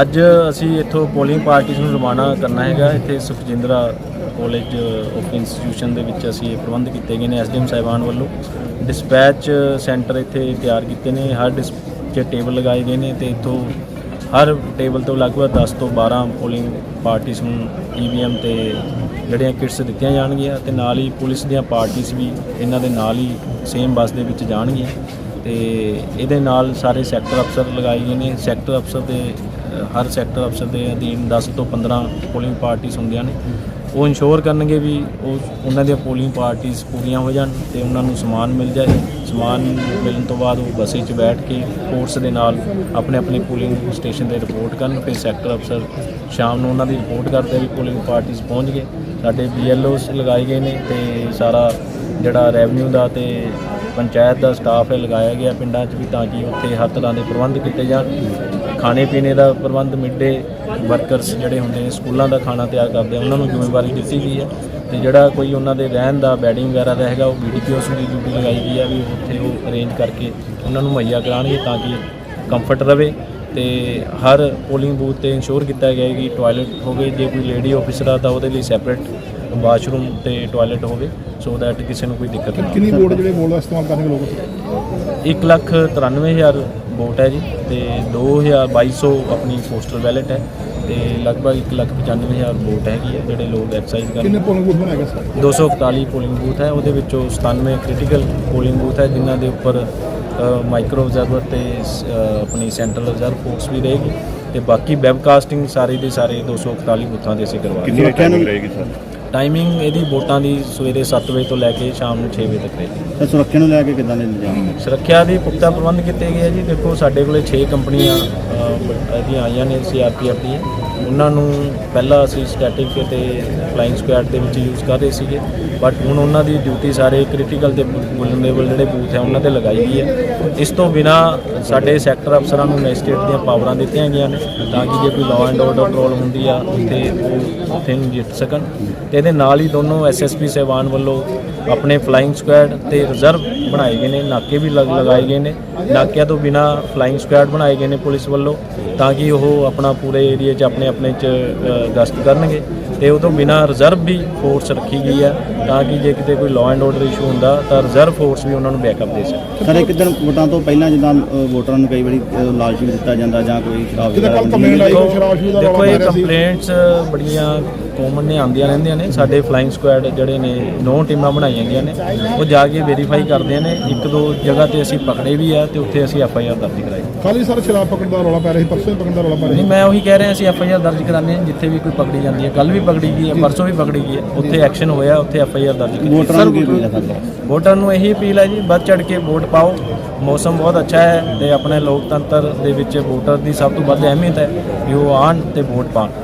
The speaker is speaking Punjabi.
ਅੱਜ ਅਸੀਂ ਇੱਥੋਂ ਪੋਲਿੰਗ ਪਾਰਟੀਜ਼ ਨੂੰ ਰਵਾਨਾ ਕਰਨਾ ਹੈਗਾ। ਇੱਥੇ ਸੁਖਜਿੰਦਰਾ ਕਾਲਜ ਆਫ ਇੰਸਟੀਟਿਊਸ਼ਨ ਦੇ ਵਿੱਚ ਅਸੀਂ ਇਹ ਪ੍ਰਬੰਧ ਕੀਤੇ ਗਏ ਨੇ ਐਸਡੀਐਮ ਸਾਹਿਬਾਨ ਵੱਲੋਂ। ਡਿਸਪੈਚ ਸੈਂਟਰ ਇੱਥੇ ਤਿਆਰ ਕੀਤੇ ਨੇ। ਹਰ ਡਿਸ ਟੇਬਲ ਲਗਾਏ ਗਏ ਨੇ ਤੇ ਇੱਥੋਂ ਹਰ ਟੇਬਲ ਤੋਂ ਲਗਭਗ 10 ਤੋਂ 12 ਪੋਲਿੰਗ ਪਾਰਟੀਜ਼ ਨੂੰ ਈਵੀਐਮ ਤੇ ਜਿਹੜੀਆਂ ਕਿਟਸ ਦਿੱਤੀਆਂ ਜਾਣਗੀਆਂ ਤੇ ਨਾਲ ਹੀ ਪੁਲਿਸ ਦੀਆਂ ਪਾਰਟੀਆਂ ਵੀ ਇਹਨਾਂ ਦੇ ਨਾਲ ਹੀ ਸੇਮ ਬੱਸ ਦੇ ਵਿੱਚ ਜਾਣਗੀਆਂ ਤੇ ਇਹਦੇ ਨਾਲ ਸਾਰੇ ਸੈਕਟਰ ਅਫਸਰ ਲਗਾਏ ਗਏ ਨੇ। ਸੈਕਟਰ ਅਫਸਰ ਦੇ ਹਰ ਸੈਕਟਰ ਅਫਸਰ ਦੇ ਅਧੀਨ 10 ਤੋਂ 15 ਪੋਲਿੰਗ ਪਾਰਟੀਆਂ ਹੁੰਦੀਆਂ ਨੇ। ਉਹ ਇਨਸ਼ੋਰ ਕਰਨਗੇ ਵੀ ਉਹ ਉਹਨਾਂ ਦੀਆਂ ਪੋਲਿੰਗ ਪਾਰਟੀਆਂ ਪੂਰੀਆਂ ਹੋ ਜਾਣ ਤੇ ਉਹਨਾਂ ਨੂੰ ਸਮਾਨ ਮਿਲ ਜਾਏ। ਸਮਾਨ ਮਿਲਣ ਤੋਂ ਬਾਅਦ ਉਹ ਬੱਸੇ 'ਚ ਬੈਠ ਕੇ ਫੋਰਸ ਦੇ ਨਾਲ ਆਪਣੇ ਆਪਣੇ ਪੋਲਿੰਗ ਸਟੇਸ਼ਨ ਤੇ ਰਿਪੋਰਟ ਕਰਨ। ਫਿਰ ਸੈਕਟਰ ਅਫਸਰ ਸ਼ਾਮ ਨੂੰ ਉਹਨਾਂ ਦੀ ਰਿਪੋਰਟ ਕਰਦੇ ਵੀ ਪੋਲਿੰਗ ਪਾਰਟੀਆਂ ਪਹੁੰਚ ਗਏ। ਸਾਡੇ ਬੀਐਲਓਸ ਲਗਾਏ ਗਏ ਨੇ ਤੇ ਸਾਰਾ ਜਿਹੜਾ ਰੈਵਨਿਊ ਦਾ ਤੇ ਪੰਚਾਇਤ ਦਾ ਸਟਾਫ ਹੈ ਲਗਾਇਆ ਗਿਆ ਪਿੰਡਾਂ 'ਚ ਵੀ ਤਾਂ ਕਿ ਉੱਥੇ ਹਰ ਤਰ੍ਹਾਂ ਦੇ ਪ੍ਰਬੰਧ ਕੀਤੇ ਜਾਣ। ਖਾਣੇ ਪੀਣੇ ਦਾ ਪ੍ਰਬੰਧ, ਮਿੱਡੇ ਵਰਕਰਸ ਜਿਹੜੇ ਹੁੰਦੇ ਨੇ, ਸਕੂਲਾਂ ਦਾ ਖਾਣਾ ਤਿਆਰ ਕਰਦੇ ਉਹਨਾਂ ਨੂੰ ਜ਼ਿੰਮੇਵਾਰੀ ਦਿੱਤੀ ਗਈ ਹੈ। ਤੇ ਜਿਹੜਾ ਕੋਈ ਉਹਨਾਂ ਦੇ ਰਹਿਣ ਦਾ ਬੈਡਿੰਗ ਵਗੈਰਾ ਦਾ ਹੈਗਾ, ਉਹ ਬੀਡੀਪੀਓਸ ਦੀ ਡਿਊਟੀ ਲਗਾਈ ਗਈ ਹੈ ਵੀ ਉੱਥੇ ਉਹ ਅਰੇਂਜ ਕਰਕੇ ਉਹਨਾਂ ਨੂੰ ਮੁਹੱਈਆ ਕਰਾਉਣਗੇ ਤਾਂ ਕਿ ਕੰਫਰਟ ਰਵੇ। ਤੇ ਹਰ ਪੋਲਿੰਗ ਬੂਥ ਤੇ ਇੰਸ਼ੋਰ ਕੀਤਾ ਗਿਆ ਹੈ ਕਿ ਟਾਇਲਟ ਹੋਵੇ ਜੇ ਕੋਈ ਲੇਡੀ ਆਫਿਸਰ ਆ ਤਾਂ ਉਹਦੇ ਲਈ ਸੈਪਰੇਟ ਵਾਸ਼ਰੂਮ ਤੇ ਟਾਇਲਟ ਹੋਵੇ ਸੋ ਦੈਟ ਕਿਸੇ ਨੂੰ ਕੋਈ ਦਿੱਕਤ ਨਾ ਕਿੰਨੀ ਵੋਟ ਜਿਹੜੇ ਵੋਟ ਦਾ ਇਸਤੇਮਾਲ ਕਰਨਗੇ ਲੋਕ? ਇੱਕ ਲੱਖ 93000 ਵੋਟ ਹੈ ਜੀ ਤੇ 2200 ਆਪਣੀ ਪੋਸਟਲ ਬੈਲਟ ਹੈ ਤੇ ਲਗਭਗ 1 ਲੱਖ 95000 ਵੋਟ ਹੈਗੀ ਹੈ ਜਿਹੜੇ ਲੋਕ ਐਕਸਰਸਾਈਜ਼ ਕਰਨ। ਕਿੰਨੇ ਪੋਲਿੰਗ ਬੂਥ ਬਣਾਏ ਗਏ ਸਰ? 241 ਪੋਲਿੰਗ ਬੂਥ ਹੈ ਉਹਦੇ ਵਿੱਚੋਂ 97 ਕ੍ਰਿਟੀਕਲ ਪੋਲਿੰਗ ਬੂਥ ਹੈ ਜਿਨ੍ਹਾਂ ਦੇ ਉੱਪਰ ਮਾਈਕਰੋ ਆਬਜ਼ਰਵਰ ਤੇ ਆਪਣੀ ਸੈਂਟਰਲ ਆਬਜ਼ਰਵਰ ਫੋਰਸ ਵੀ ਰਹੇਗੀ ਤੇ ਬਾਕੀ ਵੈਬਕਾਸਟਿੰਗ ਸਾਰੇ ਦੇ ਸਾਰੇ 241 ਬੂਥਾਂ ਦੇ ਅਸੀਂ ਕਰਵਾ ਰਹੇ ਕਿੰਨੀ ਟਾਈਮਿੰਗ ਰਹੇਗੀ ਸਰ? ਟਾਈਮਿੰਗ ਇਹਦੀ ਵੋਟਾਂ ਦੀ ਸਵੇਰੇ 7 ਵਜੇ ਤੋਂ ਲੈ ਕੇ ਸ਼ਾਮ ਨੂੰ 6 ਵਜੇ ਤੱਕ ਰਹੇਗੀ। ਤਾਂ ਸੁਰੱਖਿਆ ਨੂੰ ਲੈ ਕੇ ਕਿੱਦਾਂ ਦੇ ਇੰਤਜ਼ਾਮ? ਸੁਰੱਖਿਆ ਦੇ ਪੁਖਤਾ ਪ੍ਰਬੰਧ ਕੀਤੇ ਗਏ ਆ ਜੀ। ਦੇਖੋ ਸਾਡੇ ਕੋਲੇ 6 ਕੰਪਨੀਆਂ ਇਹਦੀਆਂ ਆਈਆਂ ਨੇ ਸੀਆਰਪੀਐਫ ਦੀਆਂ। ਉਹਨਾਂ ਨੂੰ ਪਹਿਲਾਂ ਅਸੀਂ ਸਟੈਟਿਕ ਤੇ ਫਲਾਈਂਗ ਸਕੁਐਡ ਦੇ ਵਿੱਚ ਯੂਜ਼ ਕਰ ਰਹੇ ਸੀਗੇ ਬਟ ਹੁਣ ਉਹਨਾਂ ਦੀ ਡਿਊਟੀ ਸਾਰੇ ਕ੍ਰਿਟੀਕਲ ਤੇ ਵੁਲਨਰੇਬਲ ਜਿਹੜੇ ਬੂਥ ਹੈ ਉਹਨਾਂ ਤੇ ਲਗਾਈ ਗਈ ਹੈ। ਇਸ ਤੋਂ ਬਿਨਾ ਸਾਡੇ ਸੈਕਟਰ ਅਫਸਰਾਂ ਨੂੰ ਮੈਜਿਸਟ੍ਰੇਟ ਦੀਆਂ ਪਾਵਰਾਂ ਦਿੱਤੀਆਂ ਗਈਆਂ ਨੇ, ਤਾਂ ਕਿ ਜੇ ਕੋਈ ਲਾਅ ਐਂਡ ਆਰਡਰ ਪ੍ਰੋਬਲਮ ਹੁੰਦੀ ਆ, ਉੱਥੇ ਉਹ ਉੱਥੇ ਨੂੰ ਜਿੱਤ ਸਕਣ। ਤੇ ਇਹਦੇ ਨਾਲ ਹੀ ਦੋਨੋਂ ਐਸਐਸਪੀ ਸਹਿਬਾਨ ਵੱਲੋਂ ਆਪਣੇ ਫਲਾਈਂਗ ਸਕੁਐਡ ਤੇ ਰਿਜ਼ਰਵ ਬਣਾਏ ਗਏ ਨੇ, ਨਾਕੇ ਵੀ ਲਗਾਏ ਗਏ ਨੇ। ਨਾਕਿਆਂ ਤੋਂ ਬਿਨਾ ਫਲਾਈਂਗ ਸਕੁਐਡ ਬਣਾਏ ਗਏ ਨੇ ਪੁਲਿਸ ਵੱਲੋਂ, ਤਾਂ ਕਿ ਉਹ ਆਪਣਾ ਪੂਰੇ ਏਰੀਆ 'ਚ ਆਪਣੇ ਆਪਣੇ 'ਚ ਗਸ਼ਤ ਕਰਨਗੇ। ਤੇ ਉਹ ਤੋਂ ਬਿਨਾ ਰਿਜ਼ਰਵ ਵੀ ਫੋਰਸ ਰੱਖੀ ਗਈ ਹੈ ਤਾਂ ਕਿ ਜੇ ਕਿਤੇ ਕੋਈ ਲਾਅ ਐਂਡ ਆਰਡਰ ਇਸ਼ੂ ਹੁੰਦਾ ਤਾਂ ਰਿਜ਼ਰਵ ਫੋਰਸ ਵੀ ਉਹਨਾਂ ਨੂੰ ਬੈਕਅਪ ਦੇ ਸਕੇ ਸਰ ਇੱਕ ਦਿਨ ਵੋਟਾਂ ਤੋਂ ਪਹਿਲਾਂ ਜਿੱਦਾਂ ਵੋਟਰਾਂ ਨੂੰ ਕਈ ਵਾਰੀ ਲਾਲਚ ਵੀ ਦਿੱਤਾ ਜਾਂਦਾ ਜਾਂ ਕੋਈ ਸ਼ਰਾਬ ਵਗੈਰਾ ਦੇਖੋ ਇਹ। ਕੰਪਲੇਂਟਸ ਬੜੀਆਂ ਕਾਮਨ ਨੇ ਆਉਂਦੀਆਂ ਰਹਿੰਦੀਆਂ ਨੇ। ਸਾਡੇ ਫਲਾਈਂਗ ਸਕੁਐਡ ਜਿਹੜੇ ਨੇ ਨੌ ਟੀਮਾਂ ਬਣਾਈਆਂ ਗਈਆਂ ਨੇ। ਉਹ ਜਾ ਕੇ ਵੈਰੀਫਾਈ ਕਰਦੇ ਨੇ। ਇੱਕ ਦੋ ਜਗ੍ਹਾ ਤੇ ਅਸੀਂ ਪਕੜੇ ਵੀ ਆ ਤੇ ਉੱਥੇ ਅਸੀਂ ਐਫ ਆਈ ਆਰ ਦਰਜ ਕਰਾਈ। ਕੱਲ੍ਹ ਵੀ ਸਰ ਸ਼ਰਾਬ ਪਕੜਨ ਦਾ ਰੌਲਾ ਪੈ ਰਿਹਾ ਸੀ ਪਰਸੋਂ ਪਕੜਨ ਦਾ ਰੌਲਾ ਪੈ ਰਿਹਾ ਨਹੀਂ ਮੈਂ ਉਹੀ ਕਹਿ ਰਿਹਾ ਅਸੀਂ ਐਫ ਆਈ ਆਰ ਦਰਜ ਕਰਾਉਂਦੇ ਹਾਂ ਜਿੱਥੇ ਵੀ ਕੋਈ ਪਕੜੀ ਜਾਂਦੀ ਹੈ। ਕੱਲ ਵੀ ਪਕੜੀ ਗਈ ਹੈ ਪਰਸੋਂ ਵੀ ਪਕੜੀ ਗਈ ਹੈ। ਉੱਥੇ ਐਕਸ਼ਨ ਹੋਇਆ ਉੱਥੇ ਐਫ ਆਈ ਆਰ ਦਰਜ ਕੀਤੀ ਵੋਟਰਾਂ ਨੂੰ ਕੀ ਅਪੀਲ ਹੈ ਸਰ ਵੋਟਰ ਨੂੰ ਇਹੀ ਅਪੀਲ ਹੈ ਜੀ ਵੱਧ ਚੜ ਕੇ ਵੋਟ ਪਾਓ। ਮੌਸਮ ਬਹੁਤ ਅੱਛਾ ਹੈ ਤੇ ਆਪਣੇ ਲੋਕਤੰਤਰ ਦੇ ਵਿੱਚ ਵੋਟਰ ਦੀ ਸਭ ਤੋਂ ਵੱਧ ਅਹਿਮੀਅਤ ਹੈ ਕਿ ਉਹ ਆਣ ਤੇ ਵੋਟ ਪਾਣ।